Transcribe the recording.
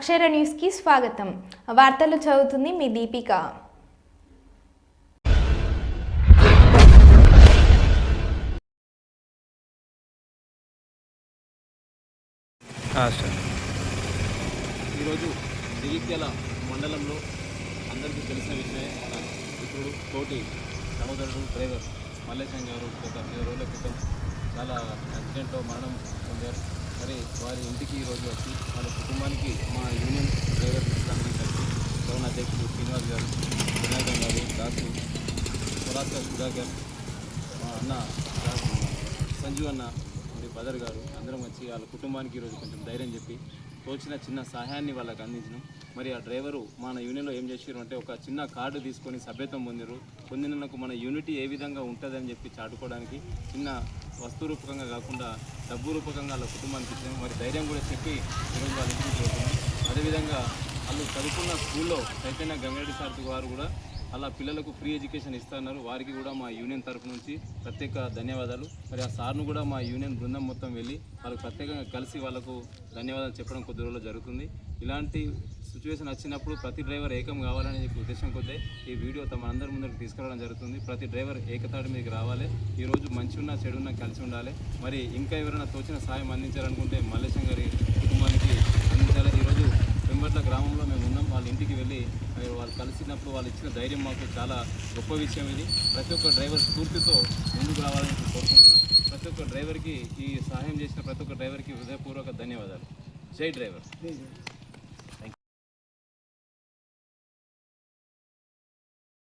అక్షర న్యూస్కి స్వాగతం. వార్తలు చదువుతుంది మీ దీపిక. ఈరోజు జగిత్యాల మండలంలో అందరికీ తెలిసిన విషయమే. మన ఇప్పుడు తోటి సహోదరుడు డ్రైవర్ మల్లేశం గారు గత ఇరవై రోజుల క్రితం చాలా యాక్సిడెంట్లో మరణం పొందారు. మరి వారి ఇంటికి ఈరోజు వచ్చి వాళ్ళ కుటుంబానికి మా యూనియన్ డ్రైవర్ సంఘం కలిసి గౌరవ అధ్యక్షుడు శ్రీనివాస్ గారు వినాయకం గారు దాసు సురాస్కర్ సుధాకర్ మా అన్న దాసు సంజీవ్ అన్న మరి బదర్ గారు అందరం వచ్చి వాళ్ళ కుటుంబానికి ఈరోజు కొంచెం ధైర్యం చెప్పి తోచిన చిన్న సహాయాన్ని వాళ్ళకి అందించినాం. మరి ఆ డ్రైవరు మన యూనియన్లో ఏం చేసారు అంటే ఒక చిన్న కార్డు తీసుకొని సభ్యత్వం పొందిరు పొందినకు మన యూనిటీ ఏ విధంగా ఉంటుందని చెప్పి చాటుకోవడానికి చిన్న వస్తు రూపకంగా కాకుండా డబ్బు రూపకంగా వాళ్ళ కుటుంబానికి ఇచ్చాము మరి ధైర్యం కూడా చెప్పి ఈరోజు అదేవిధంగా వాళ్ళు చదువుకున్న స్కూల్లో చైతన్య గంగారెడ్డి సార్ వారు కూడా అలా పిల్లలకు ఫ్రీ ఎడ్యుకేషన్ ఇస్తున్నారు వారికి కూడా మా యూనియన్ తరఫు నుంచి ప్రత్యేక ధన్యవాదాలు. మరి ఆ సార్ను కూడా మా యూనియన్ బృందం మొత్తం వెళ్ళి వాళ్ళకు ప్రత్యేకంగా కలిసి వాళ్ళకు ధన్యవాదాలు చెప్పడం కొద్ది రోజుల్లో జరుగుతుంది. ఇలాంటి సిచ్యువేషన్ వచ్చినప్పుడు ప్రతి డ్రైవర్ ఏకం కావాలని చెప్పి ఉద్దేశం కొద్దే ఈ వీడియో తమ అందరి ముందరికి తీసుకురావడం జరుగుతుంది. ప్రతి డ్రైవర్ ఏకతాటి మీదకి రావాలి. ఈరోజు మంచి ఉన్నా చెడు ఉన్న కలిసి ఉండాలి. మరి ఇంకా ఎవరైనా తోచిన సాయం అందించాలనుకుంటే మల్లేశం గారి కుటుంబానికి అందించాలి ఈరోజు వెంబట్ల గ్రామంలో మేము ఉన్నాం వాళ్ళ ఇంటికి వెళ్ళి వాళ్ళు కలిసినప్పుడు వాళ్ళు ఇచ్చిన ధైర్యం మాకు చాలా గొప్ప విషయం ఇది. ప్రతి ఒక్క డ్రైవర్ స్ఫూర్తితో ముందుకు రావాలని కోరుకుంటున్నాం. ప్రతి ఒక్క డ్రైవర్కి ఈ సహాయం చేసిన ప్రతి ఒక్క డ్రైవర్కి హృదయపూర్వక ధన్యవాదాలు. జై డ్రైవర్.